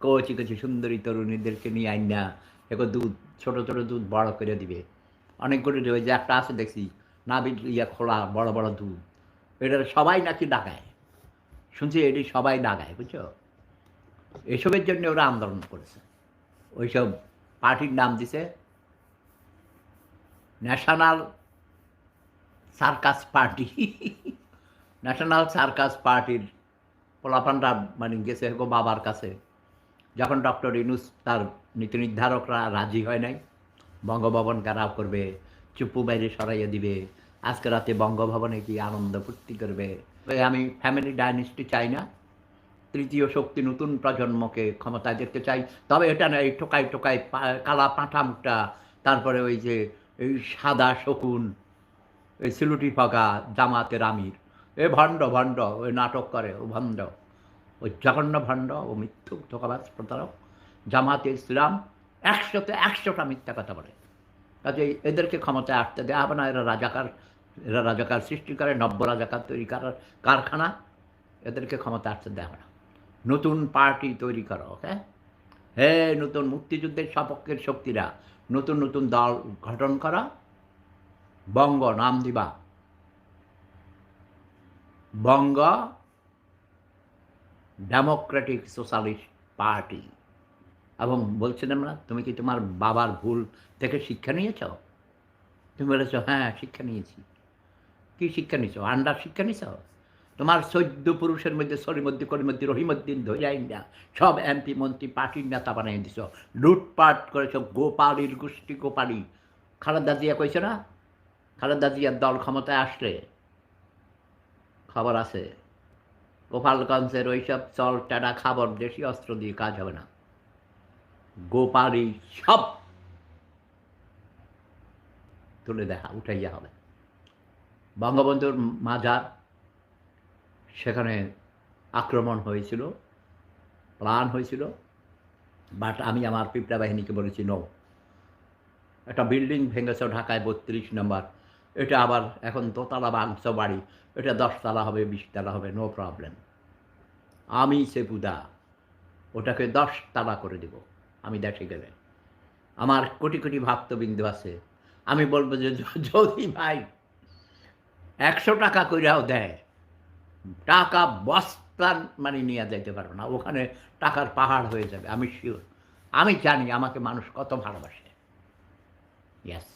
কচি কচি সুন্দরী তরুণীদেরকে নিয়ে আইন না এগো দুধ, ছোট ছোট দুধ বড় করে দিবে। অনেকগুলো ওই যে একটা আছে দেখছি, নাবিল ইয়া খোলা, বড় বড় দুধ। এটা সবাই নাকি ডাকায়। শুনছি এটি সবাই ডাকায়, বুঝছ? এসবের জন্য ওরা আন্দোলন করেছে। ওইসব পার্টির নাম দিছে national circus party. National circus পার্টির পোলাপানরা মানে গেছে বাবার কাছে। যখন ডক্টর ইনুস তার নীতি নির্ধারকরা রাজি হয় নাই, বঙ্গভবন কারাও করবে চুপ্পু বাইরে সরাইয়ে দিবে, আজকে রাতে বঙ্গভবনে কি আনন্দ ফুর্তি করবে। আমি ফ্যামিলি ডাইনেস্টি চাই না, তৃতীয় শক্তি নতুন প্রজন্মকে ক্ষমতায় দেখতে চাই। তবে এটা না, এই টোকাই পা- কালা পাঁঠা মুখটা তারপরে ওই যে, এই সাদা শকুন, এই সিলুটি ফাঁকা জামাতের আমির। এ ভণ্ড ভণ্ড, ওই নাটক করে, ও ভণ্ড। ওই জঘন্য ভণ্ড ও মিথ্যুক ধোকাবাজ প্রতারক, জামাতে ইসলাম একশোতে একশোটা মিথ্যা কথা বলে। কাজে এদেরকে ক্ষমতায় আসতে দেওয়া হবে না, এরা রাজাকার এরা রাজাকার সৃষ্টি করে, নব্য রাজাকার তৈরি করার কারখানা, এদেরকে ক্ষমতা আসতে দেওয়া হবে না। নতুন পার্টি তৈরি করো হ্যাঁ হে নতুন মুক্তিযুদ্ধের সপক্ষের শক্তিরা, নতুন নতুন দল গঠন করা। বঙ্গ নাম দিবা। বঙ্গ ডেমোক্রেটিক সোশ্যালিস্ট পার্টি এবং বলছিলাম না, তুমি কি তোমার বাবার ভুল থেকে শিক্ষা নিয়েছ? তুমি বলেছ হ্যাঁ শিক্ষা নিয়েছি। কি শিক্ষা নিয়েছ? আন্ডার শিক্ষা নিয়েছ? তোমার চোদ্দ পুরুষের মধ্যে সরিমদ্দি করিমদ্দি রহিমদ্দিন ধৈরাইন্দা সব এমপি, মন্ত্রী, পার্টির নেতা বানিয়ে দিছ। লুটপাট করেছ, গোপালির গোষ্ঠী গোপালি। খালেদা জিয়া কইছে না? খালেদা জিয়ার দল ক্ষমতায় আসলে? খবর আছে। গোপালগঞ্জের ওইসব চল টাটা খাবার দেশি অস্ত্র দিয়ে কাজ হবে না। গোপালি সব। তুলে দেখা উঠাইয়া হবে। বঙ্গবন্ধুর মাজার, সেখানে আক্রমণ হয়েছিল, প্লান হয়েছিল, বাট আমি আমার পিঁপড়া বাহিনীকে বলেছি নো একটা বিল্ডিং ভেঙেছে ঢাকায় বত্রিশ নম্বর। এটা আবার এখন দোতলা বাংশ বাড়ি। এটা দশতলা হবে, বিশতলা হবে নো প্রবলেম আমি সে বুদা, ওটাকে দশতলা করে দেব, আমি দেখে গেলে। আমার কোটি কোটি ভক্তবিন্দু আছে, আমি বলব যে যদি ভাই একশো টাকা কইরাও দেয়, টাকা বস্তান মানে নিয়ে যাইতে পারব না, ওখানে টাকার পাহাড় হয়ে যাবে, আমি শিওর আমি জানি আমাকে মানুষ কত ভালোবাসে। ইয়াস